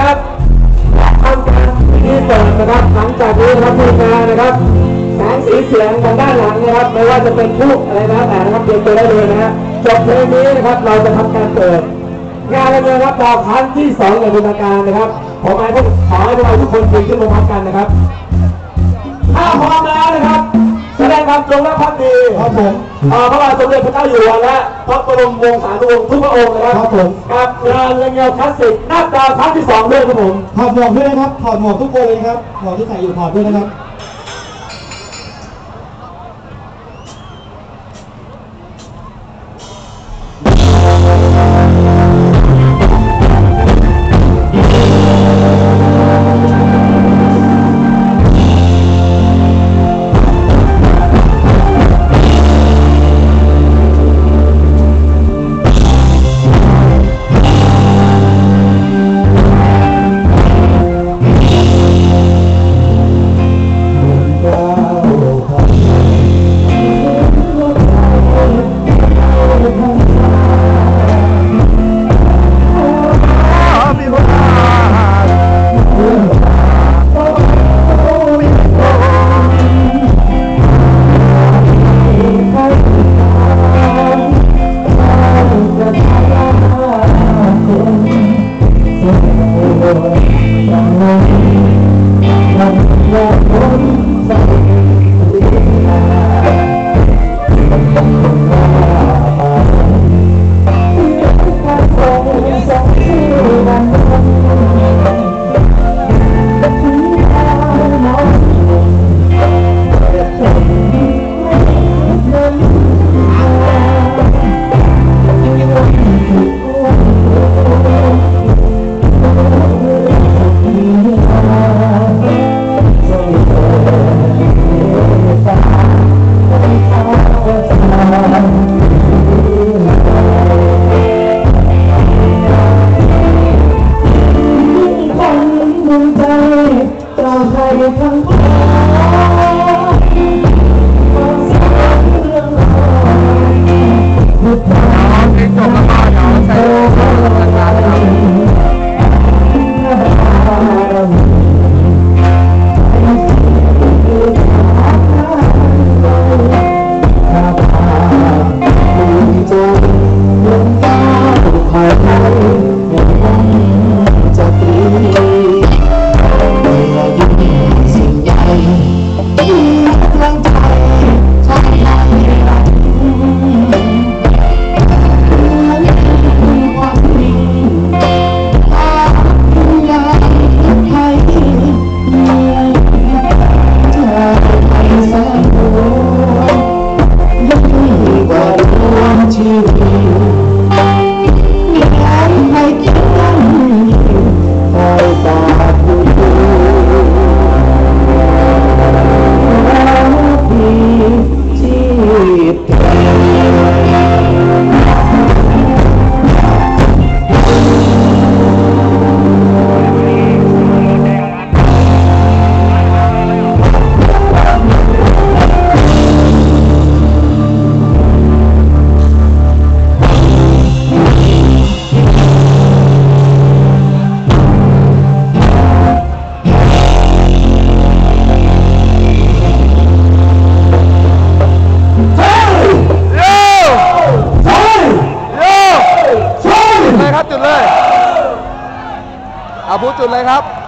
นะครับทำการพิธีเปิดนะครับหลังจากนี้นะครับทีมงานนะครับแสงสีเสียงทางด้านหลังนะครับ ไม่ว่าจะเป็นผู้อะไรนะแต่นะครับเตรียมตัวได้เลยนะฮะจบเพลงนี้นะครับเราจะทำการเปิดงานเลยนะครับต่อครั้งที่สองอย่างเป็นทางการนะครับผมให้พวกขอให้พวกเราทุกคนยืนขึ้นมาพร้อมกันนะครับถ้าพร้อมแล้วนะครับ แสดงความจงรักภักดีครับผม เอ่อพระบาทสมเด็จพระเจ้าอยู่หัวและพระบรมวงศานุวงศ์ทุกพระองค์นะครับครับผม กับงานเงาคลาสสิกหน้าตาครั้งที่สองด้วยครับผม ถอดหมวกด้วยนะครับ ถอดหมวกทุกคนเลยนะครับ หมวกที่ใส่อยู่ถอดด้วยนะครับ จุดเลยครับ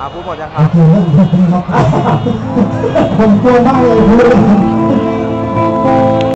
อาพูดหมดยังครับ ผมกลัวมากเลย